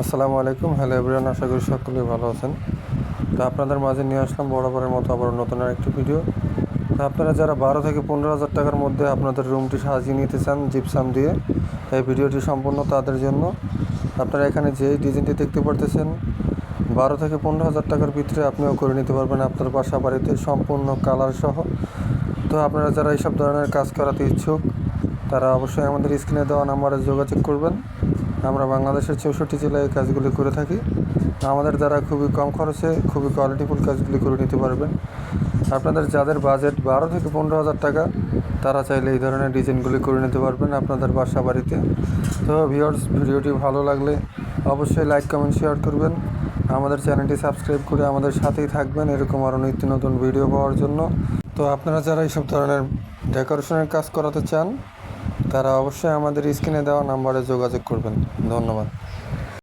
আসসালামু আলাইকুম। Hello everyone, আশা করি সকলেই ভালো আছেন। তো আপনাদের মাঝে নিয়ে আসলাম বরাবরের মতো আবার নতুন আরেকটি ভিডিও। তো আপনারা যারা বারো থেকে পনেরো হাজার টাকার মধ্যে আপনাদের রুমটি সাজিয়ে নিতে চান, জিপসাম দিয়ে, এই ভিডিওটি সম্পূর্ণ তাদের জন্য। আপনারা এখানে যেই ডিজাইনটি দেখতে পারতেছেন, বারো থেকে পনেরো হাজার টাকার ভিতরে আপনিও করে নিতে পারবেন আপনার বাসা বাড়িতে সম্পূর্ণ কালার সহ। তো আপনারা যারা এইসব ধরনের কাজ করাতে ইচ্ছুক, তারা অবশ্যই আমাদের স্ক্রিনে দেওয়া নাম্বারে যোগাযোগ করবেন। আমরা বাংলাদেশের চৌষট্টি জেলায় এই কাজগুলি করে থাকি। আমাদের দ্বারা খুবই কম খরচে খুবই কোয়ালিটিফুল কাজগুলি করে নিতে পারবেন। আপনাদের যাদের বাজেট বারো থেকে পনেরো হাজার টাকা, তারা চাইলে এই ধরনের ডিজাইনগুলি করে নিতে পারবেন আপনাদের বাসা বাড়িতে। তো ভিউয়ার্স ভিডিওটি ভালো লাগলে অবশ্যই লাইক কমেন্ট শেয়ার করবেন। আমাদের চ্যানেলটি সাবস্ক্রাইব করে আমাদের সাথেই থাকবেন। এরকম আরও নিত্য নতুন ভিডিও পাওয়ার জন্য। তো আপনারা যারা এইসব ধরনের ডেকোরেশনের কাজ করাতে চান তারা অবশ্যই আমাদের স্ক্রিনে দেওয়া নাম্বারে যোগাযোগ করবেন। ধন্যবাদ।